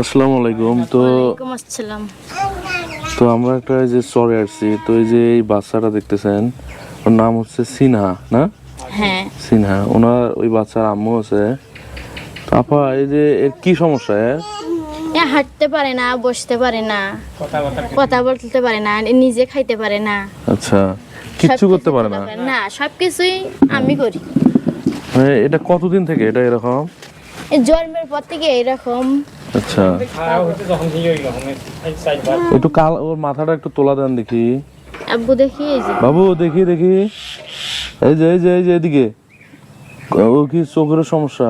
আসসালামু আলাইকুম। তো তো আমরা একটা যে চরে আসছি তো এই যে এই বাচ্চাটা দেখতেছেন ওর নাম হচ্ছে সিনহা না? হ্যাঁ। সিনহা ওনার ওই বাচ্চার আম্মু আছে। তো আপা এই যে এর কি সমস্যা হাঁটতে পারে না বসতে পারে না কথা বলতে পারে না নিজে খাইতে পারে না। আচ্ছা কিচ্ছু করতে পারে না? না সবকিছুই আমি করি। মানে এটা কতদিন থেকে এটা এরকম? জন্মের পর থেকে এরকম। আচ্ছা। একটু কাল ওর মাথাটা একটু তোলা দেন দেখি। আব্বু দেখি এই যে। বাবু দেখি দেখি। এই যে এই যে এই যে এদিকে। ও কি চোখের সমস্যা?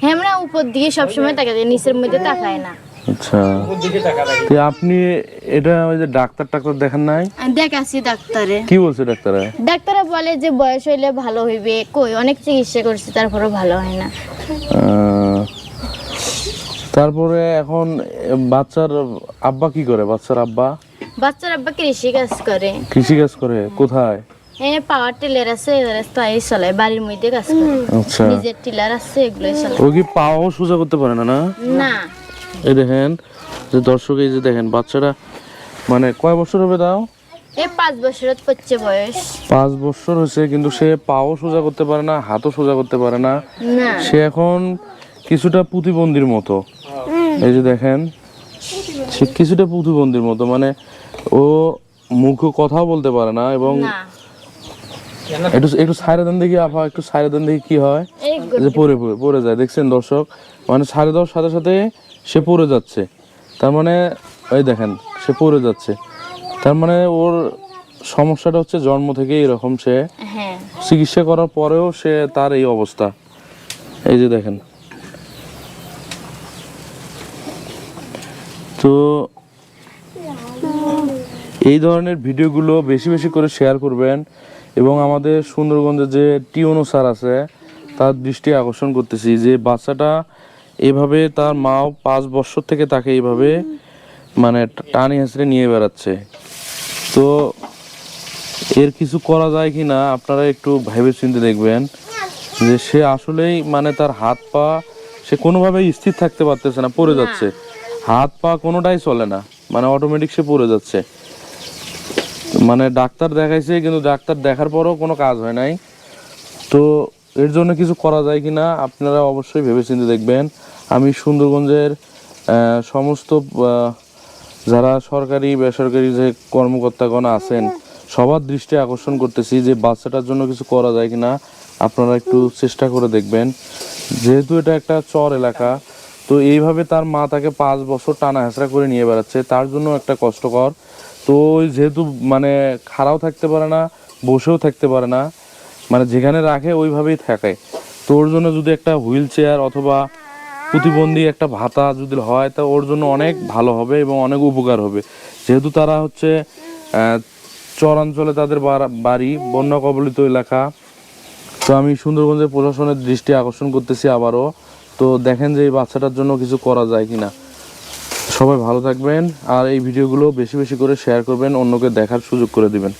হ্যাঁ আমরা উপর দিকে সবসময় তাকাই নিচের মধ্যে তাকায় না। আচ্ছা। তো আপনি এটা ওই যে ডাক্তার টাক্তার দেখেন নাই? আমি দেখাচ্ছি ডাক্তারে। কি বলছে ডাক্তারে? ডাক্তারে বলে যে বয়স হইলে ভালো হইবে কই অনেক চিকিৎসা করছি তারপরেও ভালো হয় না। তারপরে এখন বাচ্চার আব্বা কি করে? বাচ্চার আব্বা? বাচ্চার আব্বা কৃষি কাজ করে। কৃষি কাজ করে? কোথায়? হ্যাঁ পাওয়ার টিলার আছে তাই চলে বাড়ির মধ্যে কাজ করে। আচ্ছা। নিজের টিলার আছে এগুলোই চলে। ও কি পাও সোজা করতে পারে না না? না। এই দেখেন যে দর্শক এই যে দেখেন বাচ্চাটা মানে কয় বছর হবে তাও? এই পাঁচ বছরত পড়ছে বয়স। পাঁচ বছর হয়েছে কিন্তু সে পাও সোজা করতে পারে না হাতও সোজা করতে পারে না। না। সে এখন কিছুটা প্রতিবন্ধীর মতো। এই যে দেখেন সে কিছুটা প্রতিবন্ধীর মতো মানে ও মুখ কথাও বলতে পারে না এবং একটু একটু সাইরে দেন দেখি আফা একটু সাইরে দেন দেখি কি হয়। যে পড়ে পড়ে যায় দেখছেন দর্শক? মানে সাড়ে দেওয়ার সাথে সাথে সে পড়ে যাচ্ছে। তার মানে এই দেখেন সে পড়ে যাচ্ছে। তার মানে ওর সমস্যাটা হচ্ছে জন্ম থেকে এরকম সে হ্যাঁ। চিকিৎসা করার পরেও সে তার এই অবস্থা। এই যে দেখেন তো এই ধরনের ভিডিওগুলো বেশি বেশি করে শেয়ার করবেন এবং আমাদের সুন্দরগঞ্জে যে টিওনো স্যার আছে তার দৃষ্টি আকর্ষণ করতেছি যে বাচ্চাটা এভাবে তার মাও পাঁচ বছর থেকে তাকে এইভাবে মানে টানি হেঁচড়ে নিয়ে বেড়াচ্ছে। তো এর কিছু করা যায় কি না আপনারা একটু ভেবে চিন্তে দেখবেন যে সে আসলেই মানে তার হাত পা সে কোনোভাবেই স্থির থাকতে পারতেছে না পড়ে যাচ্ছে। হাত পা কোনোটাই চলে না। মানে অটোমেটিক সে পড়ে যাচ্ছে। মানে ডাক্তার দেখাইছে, কিন্তু ডাক্তার দেখার পরেও কোনো কাজ হয় নাই। তো এর জন্য কিছু করা যায় কি না আপনারা অবশ্যই ভেবে চিন্তে দেখবেন। আমি সুন্দরগঞ্জের সমস্ত যারা সরকারি, বেসরকারি যে কর্মকর্তাগণ আছেন, সবার দৃষ্টি আকর্ষণ করতেছি যে বাচ্চাটার জন্য কিছু করা যায় কিনা। আপনারা একটু চেষ্টা করে দেখবেন। যেহেতু এটা একটা চর এলাকা তো এইভাবে তার মা তাকে পাঁচ বছর টানা হেঁচড়া করে নিয়ে বেড়াচ্ছে, তার জন্য একটা কষ্টকর। তো যেহেতু মানে খাড়াও থাকতে পারে না, বসেও থাকতে পারে না মানে যেখানে রাখে ওইভাবেই থাকে। তো ওর জন্য যদি একটা হুইল চেয়ার অথবা প্রতিবন্ধী একটা ভাতা যদি হয়, তা ওর জন্য অনেক ভালো হবে এবং অনেক উপকার হবে। যেহেতু তারা হচ্ছে চরাঞ্চলে তাদের বাড়ি, বন্যা কবলিত এলাকা। তো আমি সুন্দরগঞ্জের প্রশাসনের দৃষ্টি আকর্ষণ করতেছি আবারও। তো দেখেন যে এই বাচ্চাটার জন্য কিছু করা যায় কিনা। সবাই ভালো থাকবেন আর এই ভিডিওগুলো বেশি বেশি করে শেয়ার করবেন, অন্যকে দেখার সুযোগ করে দিবেন।